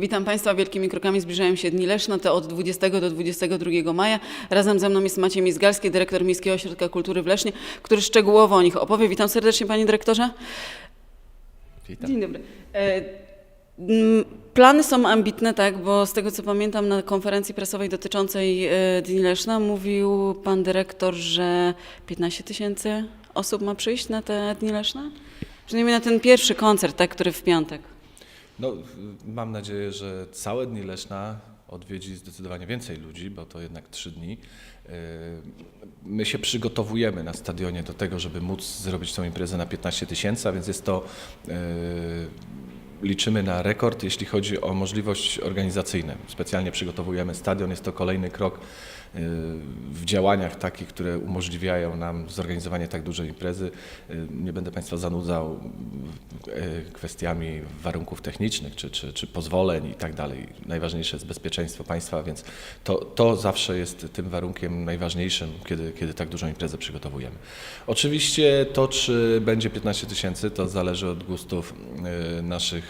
Witam Państwa. Wielkimi krokami zbliżają się Dni Leszno, to od 20 do 22 maja. Razem ze mną jest Maciej Mizgalski, dyrektor Miejskiego Ośrodka Kultury w Lesznie, który szczegółowo o nich opowie. Witam serdecznie Panie Dyrektorze. Witam. Dzień dobry. E, Plany są ambitne, tak, bo z tego co pamiętam na konferencji prasowej dotyczącej e, Dni Leszna mówił Pan Dyrektor, że 15 tysięcy osób ma przyjść na te Dni Leszna? Przynajmniej na ten pierwszy koncert, tak, który w piątek. No, mam nadzieję, że całe dni Leszna odwiedzi zdecydowanie więcej ludzi, bo to jednak trzy dni. Y, My się przygotowujemy na stadionie do tego, żeby móc zrobić tą imprezę na 15 tysięcy, a więc jest to y, liczymy na rekord, jeśli chodzi o możliwość organizacyjną. Specjalnie przygotowujemy stadion, jest to kolejny krok y, w działaniach takich, które umożliwiają nam zorganizowanie tak dużej imprezy. Y, Nie będę Państwa zanudzał y, kwestiami warunków technicznych czy, czy, czy pozwoleń i tak dalej. Najważniejsze jest bezpieczeństwo państwa, więc to, to zawsze jest tym warunkiem najważniejszym, kiedy, kiedy tak dużą imprezę przygotowujemy. Oczywiście to, czy będzie 15 tysięcy, to zależy od gustów naszych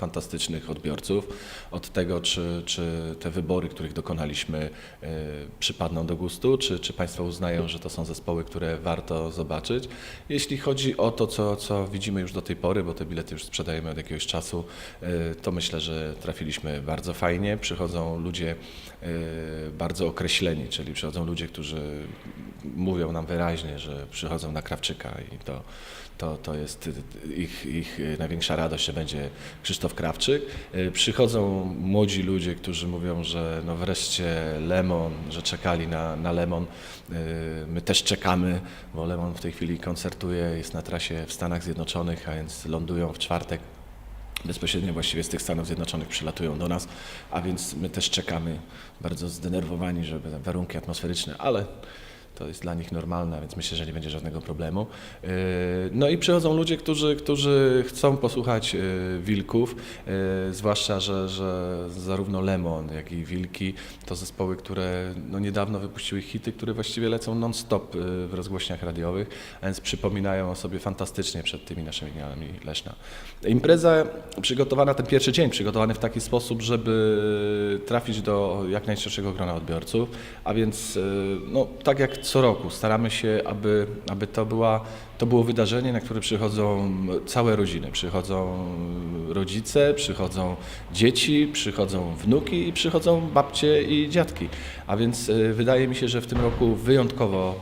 fantastycznych odbiorców, od tego, czy, czy te wybory, których dokonaliśmy, y, przypadną do gustu, czy, czy Państwo uznają, że to są zespoły, które warto zobaczyć. Jeśli chodzi o to, co, co widzimy już do tej pory, bo te bilety już sprzedajemy od jakiegoś czasu, y, to myślę, że trafiliśmy bardzo fajnie. Przychodzą ludzie y, bardzo określeni, czyli przychodzą ludzie, którzy mówią nam wyraźnie, że przychodzą na Krawczyka i to, to, to jest ich, ich największa radość, że będzie Krzysztof Krawczyk. Y, Przychodzą młodzi ludzie, którzy mówią, że no wreszcie Lemon, że czekali na, na Lemon. Y, My też czekamy, bo Lemon w tej chwili koncertuje, jest na trasie w Stanach Zjednoczonych, a więc lądują w czwartek bezpośrednio właściwie z tych Stanów Zjednoczonych przylatują do nas, a więc my też czekamy, bardzo zdenerwowani, żeby warunki atmosferyczne, ale to jest dla nich normalne, więc myślę, że nie będzie żadnego problemu. Yy, No i przychodzą ludzie, którzy, którzy chcą posłuchać yy, wilków, yy, zwłaszcza, że, że zarówno Lemon, jak i Wilki to zespoły, które no niedawno wypuściły hity, które właściwie lecą non-stop w rozgłośniach radiowych, więc przypominają o sobie fantastycznie przed tymi naszymi dniami Leszna. Impreza przygotowana, ten pierwszy dzień przygotowany w taki sposób, żeby trafić do jak najszerszego grona odbiorców, a więc no, tak jak co roku. Staramy się, aby, aby to, była, to było wydarzenie, na które przychodzą całe rodziny. Przychodzą rodzice, przychodzą dzieci, przychodzą wnuki i przychodzą babcie i dziadki. A więc y, wydaje mi się, że w tym roku wyjątkowo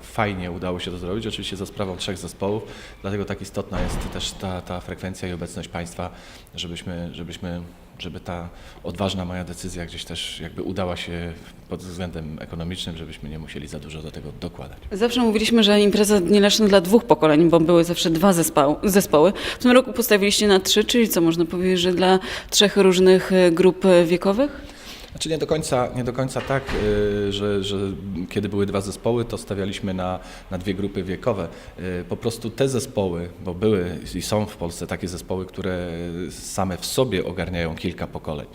y, fajnie udało się to zrobić, oczywiście za sprawą trzech zespołów, dlatego tak istotna jest też ta, ta frekwencja i obecność państwa, żebyśmy, żebyśmy żeby ta odważna moja decyzja gdzieś też jakby udała się pod względem ekonomicznym, żebyśmy nie musieli za dużo do tego dokładać. Zawsze mówiliśmy, że impreza Dni Dla dwóch pokoleń, bo były zawsze dwa zespoły, zespoły. W tym roku postawiliście na trzy, czyli co można powiedzieć, że dla trzech różnych e, grup wiekowych? Znaczy nie do końca, nie do końca tak, y, że, że kiedy były dwa zespoły, to stawialiśmy na, na dwie grupy wiekowe. Y, Po prostu te zespoły, bo były i są w Polsce takie zespoły, które same w sobie ogarniają kilka pokoleń.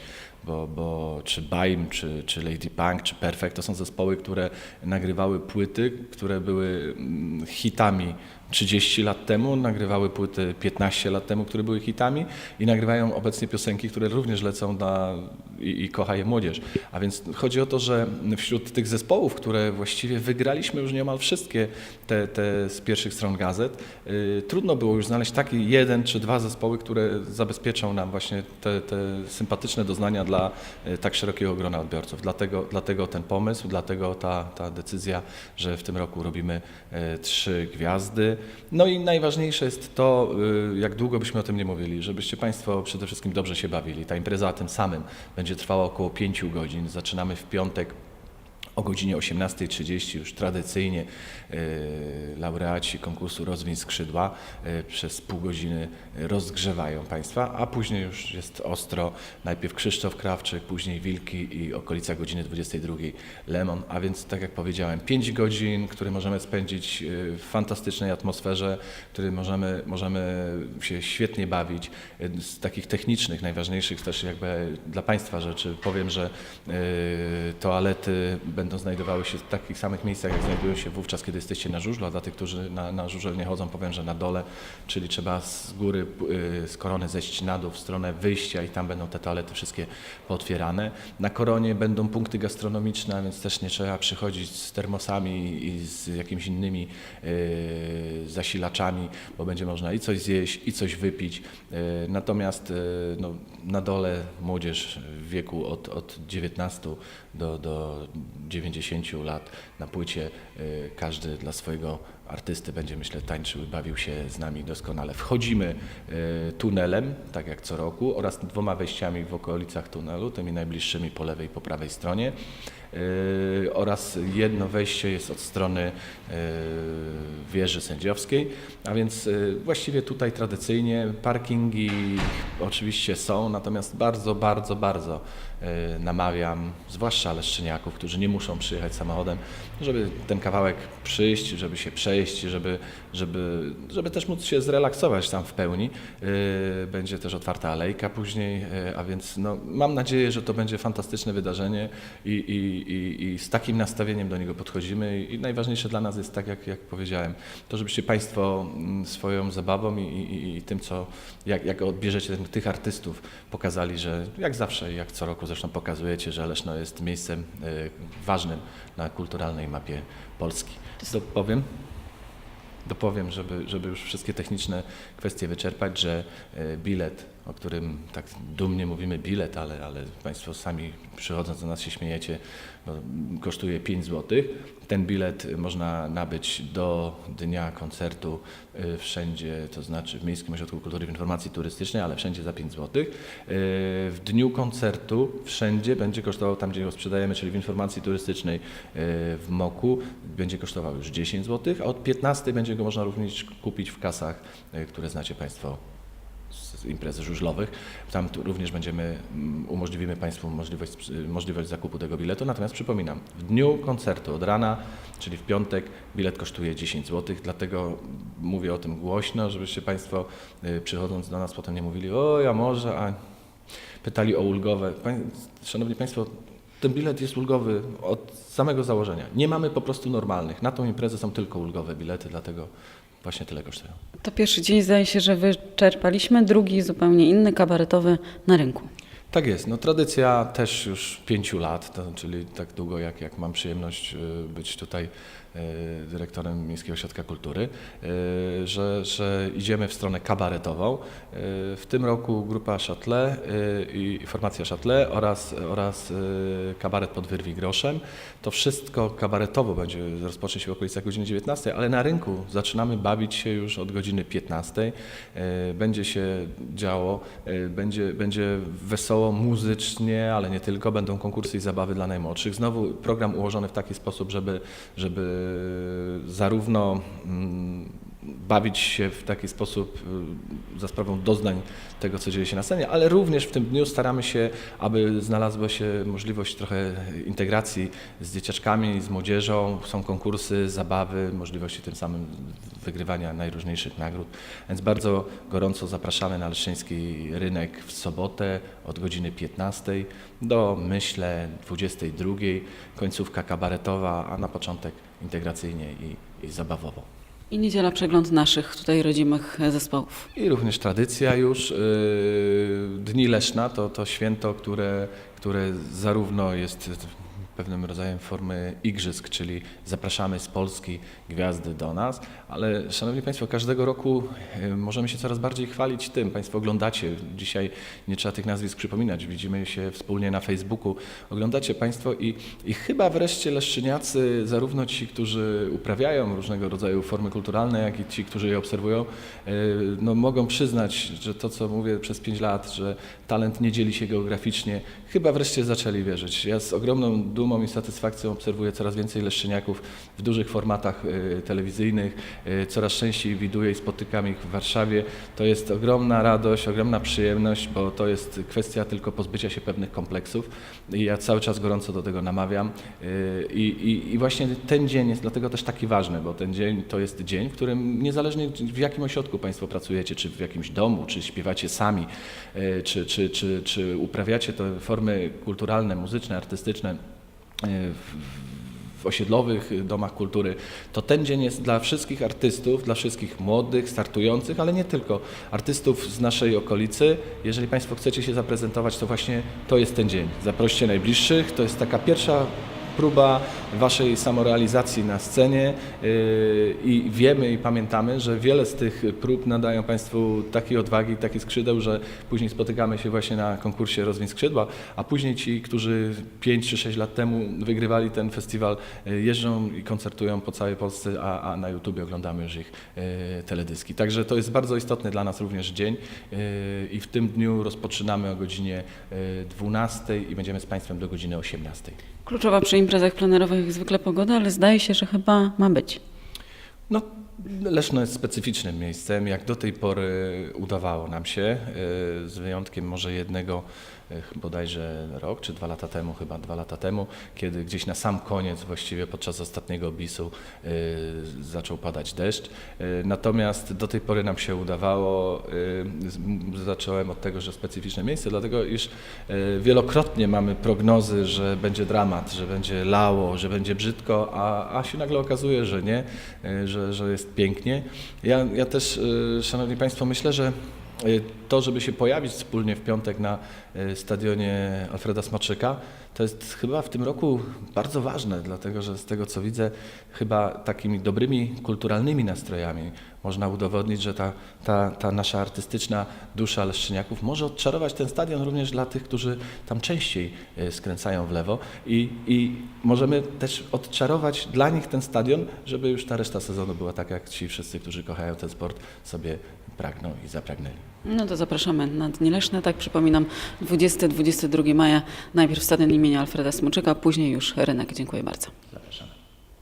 Bo, bo czy Baim, czy, czy Lady Punk, czy Perfect to są zespoły, które nagrywały płyty, które były mm, hitami 30 lat temu, nagrywały płyty 15 lat temu, które były hitami i nagrywają obecnie piosenki, które również lecą na, i, i kocha je młodzież. A więc chodzi o to, że wśród tych zespołów, które właściwie wygraliśmy już niemal wszystkie te, te z pierwszych stron gazet, y, trudno było już znaleźć taki jeden czy dwa zespoły, które zabezpieczą nam właśnie te, te sympatyczne doznania dla y, tak szerokiego grona odbiorców. Dlatego, dlatego ten pomysł, dlatego ta, ta decyzja, że w tym roku robimy y, trzy gwiazdy. No i najważniejsze jest to, y, jak długo byśmy o tym nie mówili, żebyście Państwo przede wszystkim dobrze się bawili. Ta impreza tym samym będzie trwała około 5 godzin. Zaczynamy w piątek o godzinie 18.30 już tradycyjnie y, laureaci konkursu Rozwiń Skrzydła y, przez pół godziny rozgrzewają Państwa, a później już jest ostro. Najpierw Krzysztof Krawczyk, później Wilki i okolica godziny 22 Lemon, a więc tak jak powiedziałem, 5 godzin, które możemy spędzić y, w fantastycznej atmosferze, które możemy, możemy się świetnie bawić. Z takich technicznych, najważniejszych też jakby dla Państwa rzeczy powiem, że toalety będą będą znajdowały się w takich samych miejscach, jak znajdują się wówczas, kiedy jesteście na żużlu, a dla tych, którzy na, na żużel nie chodzą, powiem, że na dole, czyli trzeba z góry, y, z korony zejść na dół w stronę wyjścia i tam będą te toalety wszystkie pootwierane. Na koronie będą punkty gastronomiczne, więc też nie trzeba przychodzić z termosami i z jakimiś innymi y, zasilaczami, bo będzie można i coś zjeść, i coś wypić. Y, Natomiast no, na dole młodzież w wieku od, od 19 do, do 90 lat na płycie y, każdy dla swojego artysty będzie myślę tańczył i bawił się z nami doskonale. Wchodzimy y, tunelem, tak jak co roku, oraz dwoma wejściami w okolicach tunelu, tymi najbliższymi po lewej i po prawej stronie. Y, oraz jedno wejście jest od strony y, wieży sędziowskiej, a więc y, właściwie tutaj tradycyjnie parkingi oczywiście są, natomiast bardzo, bardzo, bardzo namawiam, zwłaszcza leszczyniaków, którzy nie muszą przyjechać samochodem, żeby ten kawałek przyjść, żeby się przejść, żeby, żeby, żeby też móc się zrelaksować tam w pełni. Będzie też otwarta alejka później, a więc no, mam nadzieję, że to będzie fantastyczne wydarzenie i, i, i, i z takim nastawieniem do niego podchodzimy i najważniejsze dla nas jest, tak jak, jak powiedziałem, to żebyście Państwo mm, swoją zabawą i, i, i tym, co, jak, jak odbierzecie ten, tych artystów, pokazali, że jak zawsze, jak co roku zresztą pokazujecie, że Leszno jest miejscem y, ważnym na kulturalnej mapie Polski. Dopowiem? Dopowiem, żeby, żeby już wszystkie techniczne kwestie wyczerpać, że e, bilet, o którym tak dumnie mówimy bilet, ale, ale Państwo sami przychodząc do nas się śmiejecie, no, kosztuje 5 zł. Ten bilet można nabyć do dnia koncertu e, wszędzie, to znaczy w Miejskim Ośrodku Kultury i Informacji Turystycznej, ale wszędzie za 5 zł. E, W dniu koncertu wszędzie będzie kosztował tam, gdzie go sprzedajemy, czyli w informacji turystycznej e, w Moku, będzie kosztował już 10 zł, a od 15 będzie go można również kupić w kasach, które znacie Państwo z imprez żużlowych. Tam również będziemy, mm, umożliwimy Państwu możliwość, y, możliwość zakupu tego biletu. Natomiast przypominam, w dniu koncertu od rana, czyli w piątek, bilet kosztuje 10 zł, dlatego mówię o tym głośno, żebyście Państwo y, przychodząc do nas potem nie mówili, o ja może, a pytali o ulgowe. Szanowni Państwo, ten bilet jest ulgowy od samego założenia. Nie mamy po prostu normalnych. Na tą imprezę są tylko ulgowe bilety, dlatego właśnie tyle kosztują. To pierwszy dzień zdaje się, że wyczerpaliśmy, drugi zupełnie inny, kabaretowy na rynku. Tak jest. No, tradycja też już pięciu lat, to, czyli tak długo jak, jak mam przyjemność y, być tutaj dyrektorem Miejskiego Ośrodka Kultury, y, że, że idziemy w stronę kabaretową. Y, W tym roku grupa y, i formacja Châtelet oraz, oraz kabaret pod Wyrwi Groszem. To wszystko kabaretowo będzie rozpocznie się w okolicach godziny 19, ale na rynku zaczynamy bawić się już od godziny 15. Y, Będzie się działo, będzie, będzie wesoło, muzycznie, ale nie tylko. Będą konkursy i zabawy dla najmłodszych. Znowu program ułożony w taki sposób, żeby, żeby zarówno mm, bawić się w taki sposób y, za sprawą doznań tego, co dzieje się na scenie, ale również w tym dniu staramy się, aby znalazła się możliwość trochę integracji z dzieciaczkami, z młodzieżą. Są konkursy, zabawy, możliwości tym samym wygrywania najróżniejszych nagród. Więc bardzo gorąco zapraszamy na Leszczyński Rynek w sobotę od godziny 15 do, myślę, 22, końcówka kabaretowa, a na początek integracyjnie i, i zabawowo. I niedziela przegląd naszych tutaj rodzimych zespołów. I również tradycja już. yy, Dni Leszna to, to święto, które, które zarówno jest pewnym rodzajem formy igrzysk, czyli zapraszamy z Polski gwiazdy do nas, ale Szanowni Państwo, każdego roku yy, możemy się coraz bardziej chwalić tym. Państwo oglądacie, dzisiaj nie trzeba tych nazwisk przypominać, widzimy się wspólnie na Facebooku, oglądacie Państwo i, i chyba wreszcie leszczyniacy, zarówno ci, którzy uprawiają różnego rodzaju formy kulturalne, jak i ci, którzy je obserwują, yy, no, mogą przyznać, że to, co mówię przez pięć lat, że talent nie dzieli się geograficznie, chyba wreszcie zaczęli wierzyć. Ja z ogromną dumą i satysfakcją obserwuję coraz więcej leszczyniaków w dużych formatach y, telewizyjnych, y, coraz częściej widuję i spotykam ich w Warszawie. To jest ogromna radość, ogromna przyjemność, bo to jest kwestia tylko pozbycia się pewnych kompleksów i ja cały czas gorąco do tego namawiam. Y, I, i, I właśnie ten dzień jest dlatego też taki ważny, bo ten dzień to jest dzień, w którym niezależnie w jakim ośrodku Państwo pracujecie, czy w jakimś domu, czy śpiewacie sami, czy, czy, czy, czy uprawiacie te formy kulturalne, muzyczne, artystyczne, w- w osiedlowych domach kultury, to ten dzień jest dla wszystkich artystów, dla wszystkich młodych, startujących, ale nie tylko, artystów z naszej okolicy. Jeżeli Państwo chcecie się zaprezentować, to właśnie to jest ten dzień. Zaproście najbliższych, to jest taka pierwsza próba Waszej samorealizacji na scenie yy, i wiemy i pamiętamy, że wiele z tych prób nadają Państwu takiej odwagi, takich skrzydeł, że później spotykamy się właśnie na konkursie Rozwiń Skrzydła, a później ci, którzy 5 czy 6 lat temu wygrywali ten festiwal, yy, jeżdżą i koncertują po całej Polsce, a, a na YouTubie oglądamy już ich yy, teledyski. Także to jest bardzo istotny dla nas również dzień i w tym dniu rozpoczynamy o godzinie yy, 12 i będziemy z Państwem do godziny 18. Kluczowa przy imprezach plenerowych jak zwykle pogoda, ale zdaje się, że chyba ma być. No, Leszno jest specyficznym miejscem, jak do tej pory udawało nam się, e, z wyjątkiem może jednego e, bodajże rok czy dwa lata temu, chyba dwa lata temu, kiedy gdzieś na sam koniec, właściwie podczas ostatniego bisu e, zaczął padać deszcz. Natomiast do tej pory nam się udawało. Zacząłem od tego, że specyficzne miejsce, dlatego iż wielokrotnie mamy prognozy, że będzie dramat, że będzie lało, że będzie brzydko, a, a się nagle okazuje, że nie, że, że jest pięknie. Ja, ja też, e, Szanowni Państwo, myślę, że e, to, żeby się pojawić wspólnie w piątek na e, stadionie Alfreda Smaczyka, to jest chyba w tym roku bardzo ważne, dlatego że z tego co widzę, chyba takimi dobrymi kulturalnymi nastrojami można udowodnić, że ta, ta, ta nasza artystyczna dusza Leszczyniaków może odczarować ten stadion również dla tych, którzy tam częściej e, skręcają w lewo i, i możemy też odczarować dla nich ten stadion, żeby już ta reszta sezonu była tak, jak ci wszyscy, którzy kochają ten sport, sobie pragną i zapragnęli. No to zapraszamy na Dni Leszne, tak przypominam, 20-22 maja, najpierw stadion imienia Alfreda Smoczyka, później już rynek. Dziękuję bardzo. Zapraszamy.